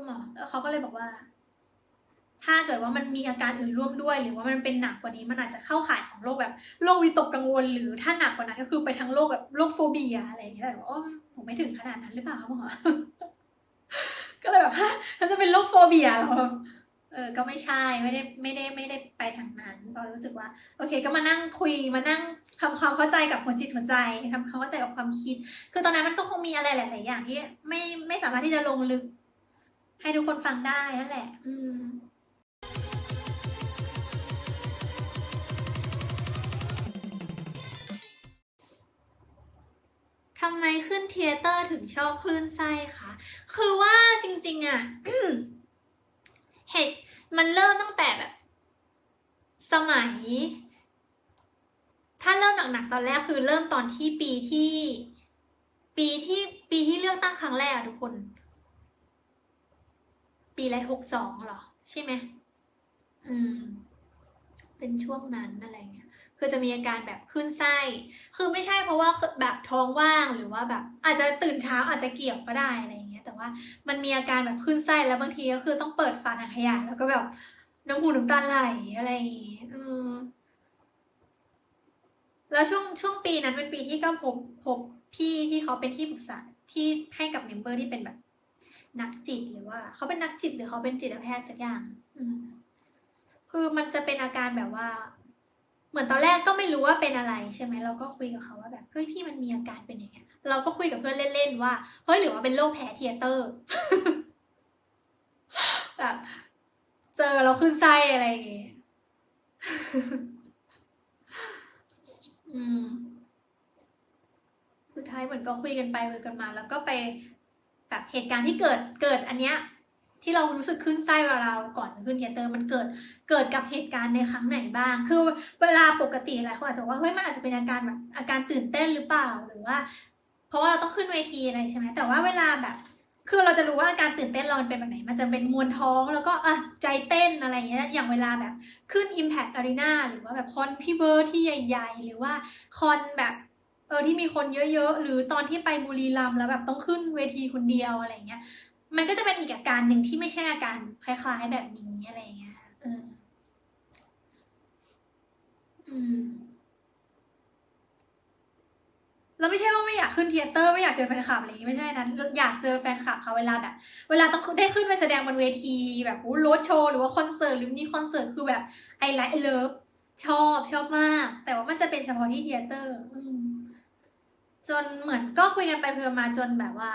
คุณหมอแล้วเขาก็เลยบอกว่า ถ้าเกิดว่ามันมีอาการอื่นร่วมด้วย หรือว่ามันเป็นหนักกว่านี้มันอาจจะเข้าข่ายของโรคแบบโรควิตกกังวล หรือถ้าหนักกว่านั้นก็คือไปทั้งโรคแบบโรคโฟเบียอะไรอย่างเงี้ยแต่ว่าอ้ผมไม่ถึงขนาดนั้นหรือเปล่าหมอก็เลยแบบฮะมันจะเป็นโรคโฟเบียหรอเออ ก็ไม่ใช่ ไม่ได้ไม่ได้ไม่ได้ไปทางนั้นตอนรู้สึกว่า โอเค ก็มานั่งคุย มานั่งทำความเข้าใจกับหัวจิตหัวใจทำความเข้าใจกับความคิด คือตอนนั้นมันก็คงมีอะไรหลาย ๆ อย่างที่ไม่ไม่สามารถที่จะลงลึก ให้ทุกคนฟังได้นั่นแหละ อืมทำไมขึ้นเทเตอร์ถึงชอบคลื่นไส้คะ คือว่าจริง ๆ อะเหตุมันเริ่มตั้งแต่แบบ สมัย ถ้าเริ่มหนักๆตอนแรกคือเริ่มตอนที่ปีที่ ปีที่ปีที่เลือกตั้งครั้งแรกอะทุกคน ปีอะไรหกสองเหรอ ใช่ไหมอืม เป็นช่วงนั้นอะไรเงี้ยคือจะมีอาการแบบขึ้นไส้ คือไม่ใช่เพราะว่าแบบท้องว่างหรือว่าแบบ อาจจะตื่นเช้าอาจจะเกี่ยวก็ได้อะไรเงี้ย แต่ว่ามันมีอาการแบบขึ้นไส้แล้วบางทีก็คือต้องเปิดฝาถังขยะแล้วก็แบบน้ำหูน้ำตาไหลอะไรอย่างงี้ยอืมแล้วช่วงช่วงปีนั้นเป็นปีที่ก็พบพบพี่ที่เขาเป็นที่ปรึกษาที่ให้กับเมมเบอร์ที่เป็นแบบ นักจิตหรือว่าเขาเป็นนักจิตหรือเขาเป็นจิตแพทย์สักอย่างคือมันจะเป็นอาการแบบว่า เหมือนตอนแรกก็ไม่รู้ว่าเป็นอะไรใช่ไหมเราก็คุยกับเขาว่าแบบเฮ้ยพี่มันมีอาการเป็นอย่างเงี้ยเราก็คุยกับเพื่อนเล่นๆว่าเฮ้ยหรือว่าเป็นโรคแพ้เทียเตอร์แบบเจอเราขึ้นไส้อะไรอย่างเงี้ยอืมสุดท้ายเหมือนก็คุยกันไปคุยกันมา แล้วก็ไป แบบเหตุการณ์ที่เกิดเกิดอันเนี้ยที่เรารู้สึกขึ้นไส้เวลาเราก่อนจะขึ้นเทยเตอร์มันเกิดเกิดกับเหตุการณ์ในครั้งไหนบ้าง คือเวลาปกติหลายคนอาจจะว่าเฮ้ยมันอาจจะเป็นอาการแบบอาการตื่นเต้นหรือเปล่าหรือว่า เพราะว่าเราต้องขึ้นเวทีอะไรใช่ไหมแต่ว่าเวลาแบบคือเราจะรู้ว่าอาการตื่นเต้นเรามันเป็นแบบไหน มันจะเป็นมวนท้องแล้วก็อะใจเต้นอะไรอย่างเงี้ย อย่างเวลาแบบขึ้น Impact Arena หรือว่าแบบคอนพี่เบิร์ดที่ใหญ่ ๆ หรือว่าคอนแบบ เออที่มีคนเยอะๆ หรือตอนที่ไปบุรีรัมย์แล้วแบบต้องขึ้นเวทีคนเดียวอะไรเงี้ย มันก็จะเป็นอีกอาการหนึ่งที่ไม่ใช่อาการคล้ายๆแบบนี้อะไรเงี้ยเอออืมแล้วไม่ใช่ว่าไม่อยากขึ้นเทเตอร์ไม่อยากเจอแฟนคลับอะไรอย่างงี้ไม่ใช่นะอยากเจอแฟนคลับเขาเวลาแบบเวลาต้องได้ขึ้นไปแสดงบนเวทีแบบโอ้โรดโชว์หรือว่าคอนเสิร์ตหรือมีคอนเสิร์ตคือแบบไอไลท์เลิฟชอบชอบมาก แต่ว่ามันจะเป็นเฉพาะที่เทเตอร์อืม จนเหมือนก็คุยกันไปคุยมาจนแบบว่า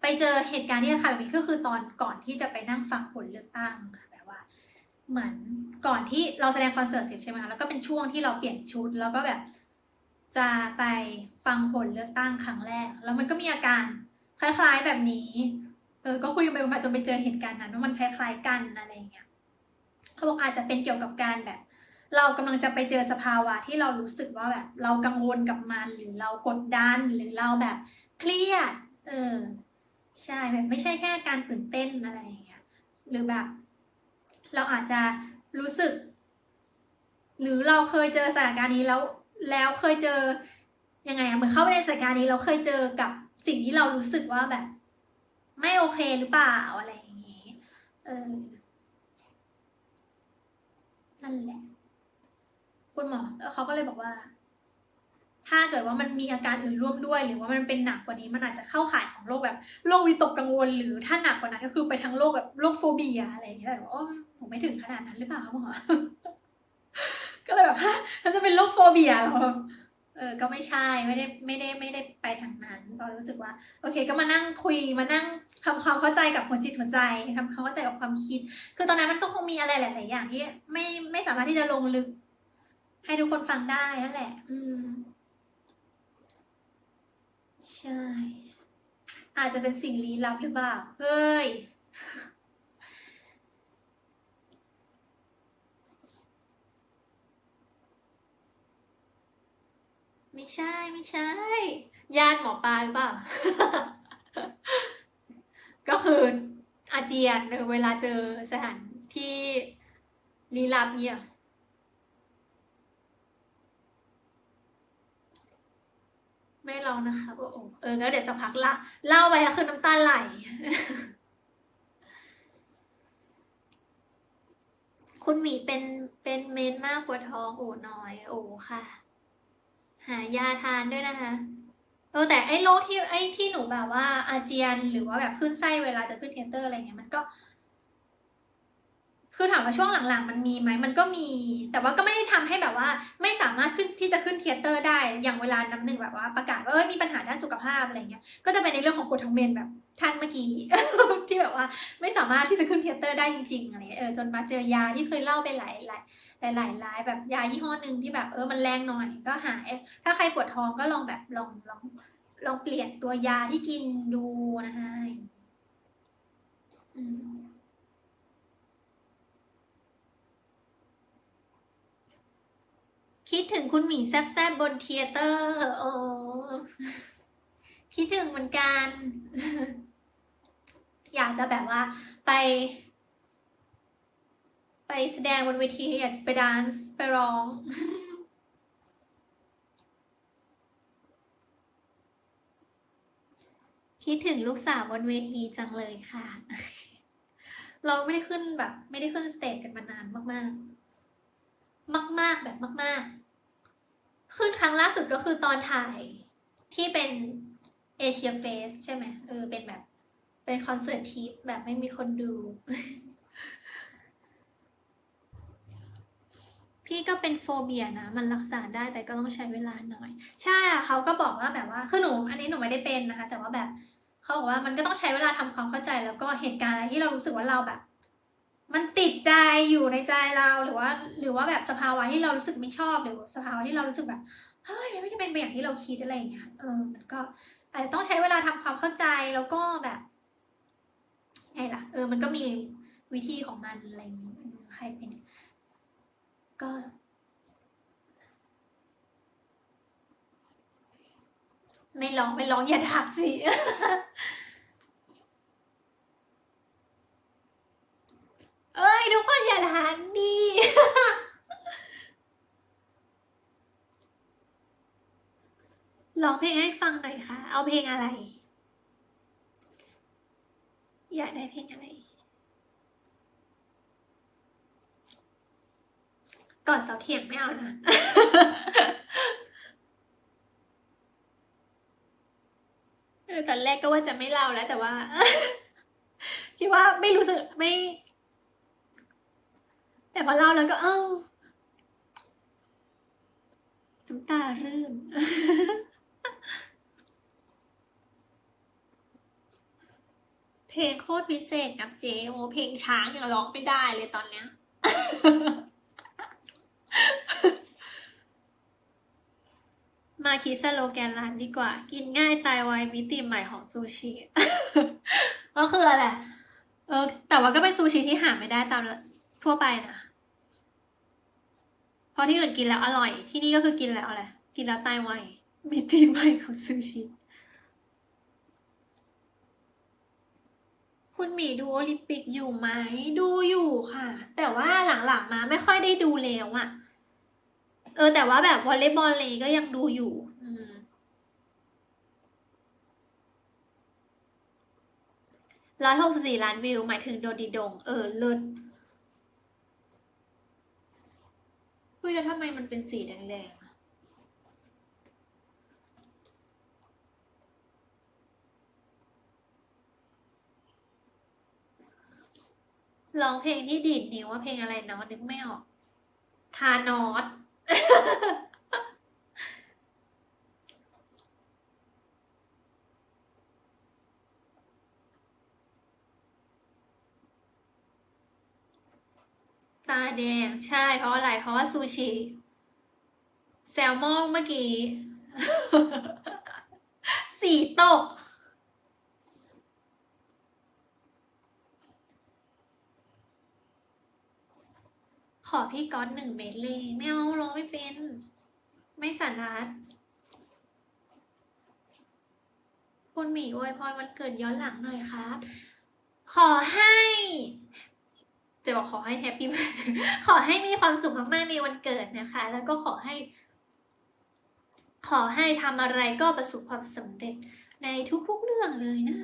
ไปเจอเหตุการณ์ที่อาคาแบบนี้ก็คือตอนก่อนที่จะไปนั่งฟังผลเลือกตั้งค่ะแบบว่า เหมือนก่อนที่เราแสดงคอนเสิร์ตเสร็จใช่ไหมคะแล้วก็เป็นช่วงที่เราเปลี่ยนชุด แล้วก็แบบจะไปฟังผลเลือกตั้งครั้งแรก แล้วมันก็มีอาการคล้ายๆแบบนี้เออก็คุยกันไปคุยมาจนไปเจอเหตุการณ์นั้นว่ามันคล้าย ๆกันอะไรอย่างเงี้ยเขาบอกอาจจะเป็นเกี่ยวกับการแบบ เรากำลังจะไปเจอสภาวะที่เรารู้สึกว่าแบบเรากังวลกับมันหรือเรากดดันหรือเราแบบเครียด เออ ใช่แบบไม่ใช่แค่การตื่นเต้นอะไรอย่างเงี้ยหรือแบบ เราอาจจะรู้สึก หรือเราเคยเจอสถานการณ์นี้แล้ว แล้วเคยเจอยังไงอะเหมือนเข้าไปในสถานการณ์นี้เราเคยเจอกับสิ่งที่เรารู้สึกว่าแบบ ไม่โอเคหรือเปล่าอะไรอย่างเงี้ยเออนั่นแหละ คุณหมอแล้วเขาก็เลยบอกว่า ถ้าเกิดว่ามันมีอาการอื่นร่วมด้วย หรือว่ามันเป็นหนักกว่านี้มันอาจจะเข้าข่ายของโรคแบบโรควิตกกังวล หรือถ้าหนักกว่านั้นก็คือไปทั้งโรคแบบโรคโฟเบียอะไรอย่างเงี้ยแต่ว่าอ้ผมไม่ถึงขนาดนั้นหรือเปล่าหมอก็เลยแบบฮะมันจะเป็นโรคโฟเบียหรอเออ ก็ไม่ใช่ ไม่ได้ไม่ได้ไม่ได้ไปทางนั้นตอนรู้สึกว่า โอเค ก็มานั่งคุย มานั่งทำความเข้าใจกับหัวจิตหัวใจทำความเข้าใจกับความคิด คือตอนนั้นมันก็คงมีอะไรหลาย ๆ อย่างที่ไม่ไม่สามารถที่จะลงลึก ให้ทุกคนฟังได้นั่นแหละ อืม ใช่ อาจจะเป็นสิ่งลี้ลับหรือเปล่า เฮ้ย ไม่ใช่ไม่ใช่ ญาติหมอปลาหรือเปล่า ก็คืออาเจียนเวลาเจอสถานที่ลี้ลับเนี่ย ไม่ร้องนะคะพระองค์เออแล้วเดี๋ยวสักพักละเล่าไปก็คือน้ำตาไหลคุณหมีเป็นเป็นเมนมากกว่าท้องโอ้น้อย โอ้ค่ะ หายาทานด้วยนะคะเออแต่ไอ้โรคที่ไอ้ที่หนูแบบว่าอาเจียนหรือว่าแบบขึ้นไส้เวลาจะขึ้นเทนเตอร์อะไรเงี้ยมันก็ คือถามว่าช่วงหลังๆ มันมีไหมมันก็มี แต่ว่าก็ไม่ได้ทำให้แบบว่า ไม่สามารถขึ้นที่จะขึ้นเทยเตอร์ได้ อย่างเวลาน้ำหนึ่งแบบว่าประกาศว่าเออมีปัญหาด้านสุขภาพอะไรเงี้ย ก็จะเป็นในเรื่องของปวดท้องเมนแบบท่านเมื่อกี้ ที่แบบว่าไม่สามารถที่จะขึ้นเทยเตอร์ได้จริงๆอะไรเงี้ยเออจนมาเจอยาที่เคยเล่าไปหลายหลายหลายหลายหลายแบบยายี่ห้อหนึ่งที่แบบเออมันแรงหน่อยก็หาย ถ้าใครปวดท้องก็ลองแบบลองลองลองเปลี่ยนตัวยาที่กินดูนะคะอืม คิดถึงคุณหมีแซบแซบบนเทเตอร์ โอ้คิดถึงเหมือนกัน อยากจะแบบว่าไป ไปแสดงบนเวทีอยากจะไปแดนซ์ไปร้องคิดถึงลูกสาวบนเวทีจังเลยค่ะ เราไม่ได้ขึ้นแบบ ไม่ได้ขึ้นสเตจกันมานานมาก ๆ มาก ๆ แบบมาก ๆ ขึ้นครั้งล่าสุดก็คือตอนถ่ายที่เป็นเอเชียเฟสใช่ไหมเออเป็นแบบ เป็นคอนเสิร์ตทิปแบบไม่มีคนดู พี่ก็เป็นโฟเบียนะ มันรักษาได้แต่ก็ต้องใช้เวลาหน่อย ใช่อะเขาก็บอกว่าแบบว่าคือหนู อันนี้หนูไม่ได้เป็นนะคะ แต่ว่าแบบเขาบอกว่ามันก็ต้องใช้เวลาทำความเข้าใจแล้วก็เหตุการณ์อะไรที่เรารู้สึกว่าเราแบบ มันติดใจอยู่ในใจเราหรือว่า หรือว่าแบบสภาวะที่เรารู้สึกไม่ชอบหรือสภาวะที่เรารู้สึกแบบเฮ้ยมันไม่ได้เป็นไปอย่างที่เราคิดอะไรอย่างเงี้ยเออมันก็อาจจะต้องใช้เวลาทำความเข้าใจแล้วก็แบบไงล่ะ เออ มันก็มีวิธีของมันอะไรอย่างเงี้ยใครเป็น ก็ ไม่ร้องไม่ร้องอย่าถักสิ เอ้ยทุกคนอย่าทักดิ ร้องเพลงให้ฟังหน่อยค่ะ เอาเพลงอะไร อยากได้เพลงอะไรกอดเสาเทียมไม่เอานะ เออตอนแรกก็ว่าจะไม่เล่าแล้วแต่ว่า คิดว่าไม่รู้สึกไม่ แต่พอเล่าแล้วก็เอ้าน้ำตารื่น เพลงโคตรพิเศษกับเจ๊โอเพลงช้างยังร้องไม่ได้เลยตอนเนี้ยมาคิดสโลแกนร้านดีกว่า กินง่ายตายไวมิติใหม่ของซูชิก็คืออะไรเออ แต่ว่าก็เป็นซูชิที่หาไม่ได้ตามทั่วไปนะเพราะที่อื่นกินแล้วอร่อย ที่นี่ก็คือกินแล้วอะไร กินแล้วตายไวมิติใหม่ของซูชิ คุณหมีดูโอลิมปิกอยู่ไหม ดูอยู่ค่ะ แต่ว่าหลังๆมาไม่ค่อยได้ดูแล้วอะเออ แต่ว่าแบบวอลเลย์บอลเลยก็ยังดูอยู่ อืมร้อยหกสิบสี่ล้านวิว หมายถึงโดดีดง เออ เลิศเฮ้ยแล้วทำไมมันเป็นสีแดงๆ ร้องเพลงที่ดีดนิ้วว่าเพลงอะไรเนาะนึกไม่ออก ทานอสตาแดงใช่เพราะอะไร เพราะว่าซูชิ แซลมอนเมื่อกี้ สีตก ข อพี่ก๊อตหนึ่งเมดเลยไม่เอาร้องไม่เป็น ไม่สันทัดคุณหมีอวยพรวันเกิดย้อนหลังหน่อยครับ ขอให้จะบอกขอให้แฮปปี้ขอให้มีความสุขมากๆในวันเกิดนะคะ แล้วก็ขอให้ ขอให้ทำอะไรก็ประสบความสำเร็จในทุกๆเรื่องเลยนะ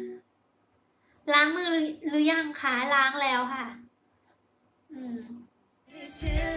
ล้างมือหรือหรือยังคะล้างแล้วค่ะ till